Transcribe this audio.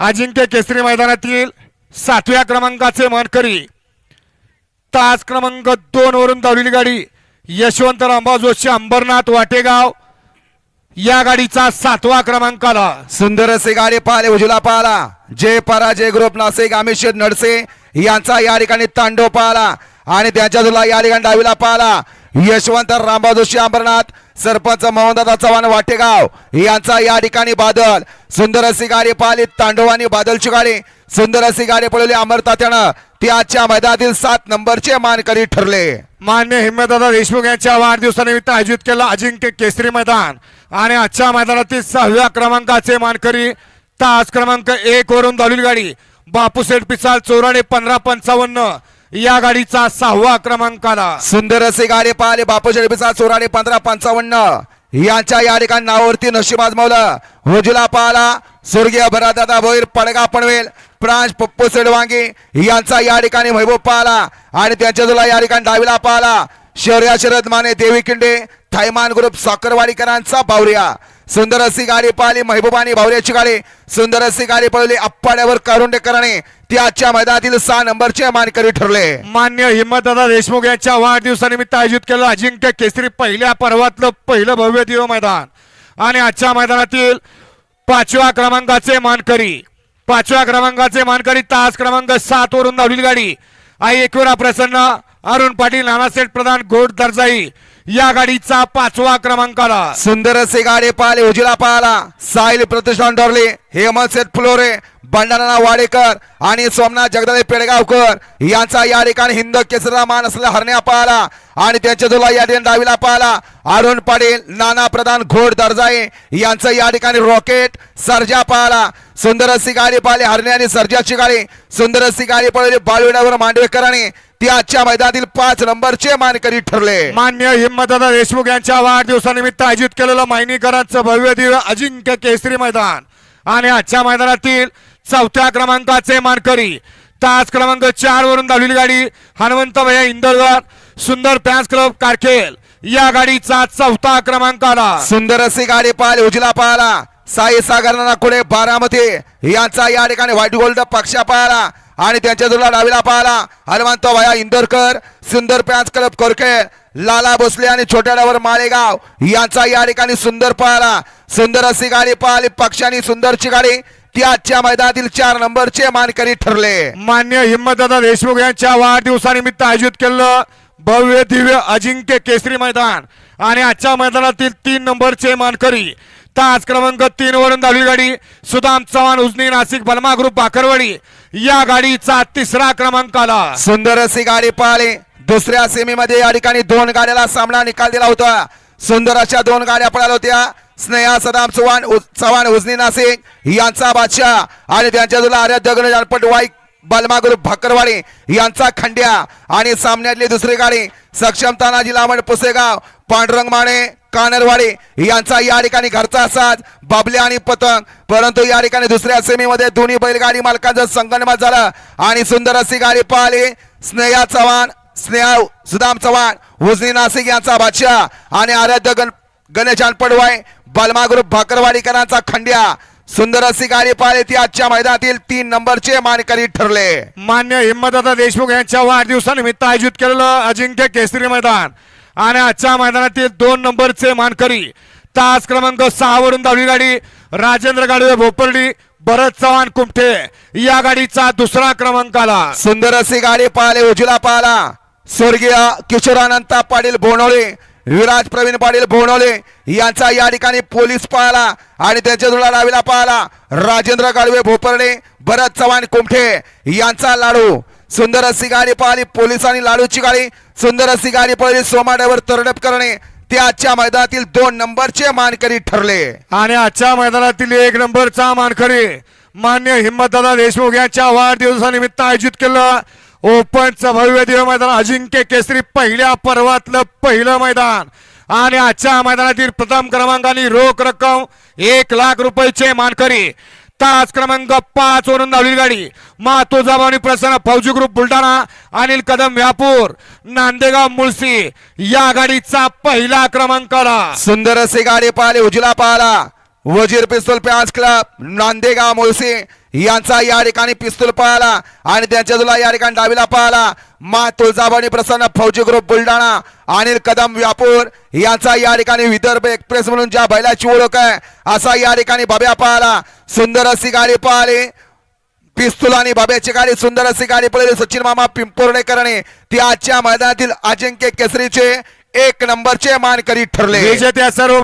अजिंक्य केसरी मैदानातील सातव्या क्रमांकाचे मानकरी. तास क्रमांक दोन वरून धावलेली गाडी यशवंत अंबाजोशी अंबरनाथ वाटेगाव. या गाडीचा सातवा क्रमांक आला. सुंदर असे गाडी पाहिले उजला पाहला जय पराजय ग्रुप नाशिक अमित नडसे यांचा या ठिकाणी तांडव पाहला आणि त्यांच्या तुला या ठिकाणी डावीला पाहला यशवंत रामबा जोशी अंबरनाथ सरपंच मोहनदादा चव्हाण वाटेगाव यांचा या ठिकाणी बादल. सुंदर अशी गाडी पाहिली तांडव बादलची गाडी. सुंदर अशी गाडी पळवली अमर तात्यानं. ती आजच्या मैदानातील सात नंबरचे मानकरी ठरले. मान्य हिम्मतदादा देशमुख यांच्या वाढदिवसानिमित्त आयोजित केलं अजिंक्य केसरी मैदान. आणि आजच्या मैदानातील सहाव्या क्रमांकाचे मानकरी तास क्रमांक एक वरून धावलेली गाडी. बापूसेठ पिसाल चौराणे पंधरा पंचावन्न. या गाडीचा सहावा क्रमांक आला सुंदर असे गाडी पाहिले बापू पिसा चोराडे पंधरा पंचावन्न. यांच्या या ठिकाणी नावावरती नशीब आजमावलं. उजला पाहला स्वर्गीय भरादादा भोईर पडगा पनवेल प्रांश पप्पू सेडवांगी यांचा या ठिकाणी वैभव पाहला आणि त्यांच्या जुला या ठिकाणी डावीला पाहला शौर्या शरद माने देवीकिंडे थायमान थैमान ग्रुप साखरवाडीकरांचा बावरिया. सुंदर अशी गाडी पाहिली महबूबानी भावऱ्याची गाडी. सुंदर अशी गाडी पळवली अप्पाड्यावर कारुंडेकरांनी. ती आजच्या मैदानातील सहा नंबरचे मानकरी ठरले. मान्य हिम्मतदादा देशमुख यांच्या वाढदिवसानिमित्त आयोजित केलं अजिंक्य केसरी पहिल्या पर्वातलं पहिलं भव्य दिव मैदान. आणि आजच्या मैदानातील पाचव्या क्रमांकाचे मानकरी पाचव्या क्रमांकाचे मानकरी तास क्रमांक सात वरून धावलेली गाडी. आई एकवीरा प्रसन्न. अरुण पाटील नानासेठ प्रधान घोड दर्जाई या गाडीचा पाचवा क्रमांक आला सुंदर असे गाडी पाहिले उजिला पाहला. साहिल प्रतिष्ठान ठरले हेमंत सेठ फुलोरे बंडारा वाडेकर आणि सोमनाथ जगदाळे पेडगावकर यांचा या ठिकाणी हिंद केसरा मान असलेला हरण्या पाहला आणि त्यांच्या तुला या ठिकाणी डावीला पाहला अरुण पाटील नाना प्रधान घोड दर्जाई यांचं या ठिकाणी रॉकेट सर्जा पाहला सुंदर अशी गाडी पाहिली हरणे आणि सर्जाची गाडी. सुंदर अशी गाडी पळवली बाळविड्यावर मांडवेकरांनी ती आजच्या मैदानातील पाच नंबरचे मानकरी ठरले. मान्य हिम्मतदादा देशमुख यांच्या वाढदिवसानिमित्त आयोजित केलेलं मायनीकरांचं भव्य दिव्य अजिंक्य केसरी मैदान. आणि आजच्या मैदानातील चौथ्या क्रमांकाचे मानकरी तास क्रमांक चार वरून धावलेली गाडी हनुमंत भैया इंदरगड सुंदर पॅन्स क्लब कारखेल या गाडीचा चौथा क्रमांक आला. सुंदर असे गाडी पाहिली उजला पाहिला साई सागरांना कुठे बारामती. यांचा या ठिकाणी व्हाईट गोल्ड पक्षा पाहिला आणि त्यांच्या तुला डावीला पाहिला हनुमंत भया इंदोरकर सुंदर पॅच क्लब कोरखेल. लाला भोसले आणि छोट्या डावर माळेगाव यांचा या ठिकाणी सुंदर पाहला सुंदर अशी गाडी पाहिली पक्षाने सुंदरची गाडी ती आजच्या मैदानातील चार नंबरचे मानकरी ठरले. मान्य हिम्मतदादा देशमुख यांच्या वाढदिवसानिमित्त आयोजित केलेलं भव्य दिव्य अजिंक्य केसरी मैदान. आणि आजच्या मैदानातील तीन नंबरचे मानकरी तास क्रमांक तीन वरून धावली गाडी सुदाम चव्हाण उजनी नाशिक बलमा ग्रुप बाकरवाडी या गाडीचा तिसरा क्रमांक आला. सुंदर अशी गाडी पाहिली दुसऱ्या सेमीमध्ये या ठिकाणी दोन गाड्याला सामना निकाल दिला होता. सुंदर अशा दोन गाड्या पळाल्या होत्या. स्नेहा सदाम चव्हाण चव्हाण उजनी नाशिक यांचा बादशाह आणि त्यांच्या तुला आर्य दगड जानपट वाईक बलमा ग्रुप भाकरवाडी यांचा खंड्या आणि सामन्यातली दुसरी गाडी सक्षम तानाजी लामण पुसेगाव पांडुरंग माने कानरवाडी यांचा या ठिकाणी घरचा साज बाबले आणि पतंग. परंतु या ठिकाणी दुसऱ्या सेमीमध्ये दोन्ही बैलगाडी मालकांचं संगणमत झालं आणि सुंदर अशी गाडी पाहिली. स्नेहा चव्हाण स्नेहा सुदाम चव्हाण उजनी नाशिक यांचा बादशाह आणि आराध्य गण गणेशान पडवाय बलमा ग्रुप भाकरवाडीकरांचा खंड्या. सुंदर अशी गाडी पाहिली ती आजच्या मैदानातील तीन नंबरचे मानकरी ठरले. मान्य हिम्मतदादा देशमुख यांच्या वाढदिवसानिमित्त आयोजित केलेलं अजिंक्य केसरी मैदान आणि आजच्या मैदानातील दोन नंबरचे मानकरी तास क्रमांक सहा वरून धावली गाडी राजेंद्र गाडवे भोपर्डी भरत चव्हाण कुमठे. या गाडीचा दुसरा क्रमांक आला. सुंदर अशी गाडी पाहिले उजला पाहला स्वर्गीय किशोरानंद पाटील बोनवले विराज प्रवीण पाटील बोनवले यांचा या ठिकाणी पोलीस पाहला आणि त्यांच्या जुळा डावीला पाहला राजेंद्र गाडवे भोपर्णे भरत चव्हाण कुमठे यांचा लाडू. सुंदर अशी गाडी पाहिली पोलिसांनी लाडूची गाडी. सुंदर अशी गाडी पळली सोमाड्यावर तरडप करणे. ते आजच्या मैदानातील दोन नंबरचे मानकरी ठरले. आणि आजच्या मैदानातील एक नंबरचा मानकरी मान्य हिंमतदादा देशमुख यांच्या वाढदिवसानिमित्त आयोजित केलं. ओपनचं भव्य दिव्य मैदान अजिंक्य केसरी पहिल्या पर्वातलं पहिलं मैदान. आणि आजच्या मैदानातील प्रथम क्रमांकाने रोख रक्कम एक लाख रुपयाचे मानकरी. तास क्रमांक पाच वरून धावली गाडी. मा तुळजाभवानी प्रसन्न फौजी ग्रुप बुलढाणा अनिल कदम व्यापूर नांदेगाव मुळशी. या गाडीचा पहिला क्रमांक आला. सुंदर असे गाडी पाहिले उजला पाहला. वजीर पिस्तूल प्याज क्लब नांदेगाव मुळशी यांचा या ठिकाणी पिस्तूल पळाला आणि त्यांच्या जुला या ठिकाणी डावीला पळाला. मा तुळजाभवानी प्रसन्न फौजी ग्रुप बुलढाणा अनिल कदम व्यापूर यांचा या ठिकाणी विदर्भ एक्सप्रेस म्हणून ज्या बैलाची ओळख आहे असा या ठिकाणी बाब्या पळाला. सुंदर अशी गाडी पळाली. पिस्तूल आणि बाब्याची गाडी सुंदर अशी गाडी पळली. सचिन मामा पिंपोर्डेकरने ती आजच्या मैदानातील अजिंक्य केसरीचे एक नंबरचे मानकरी ठरले. सर्व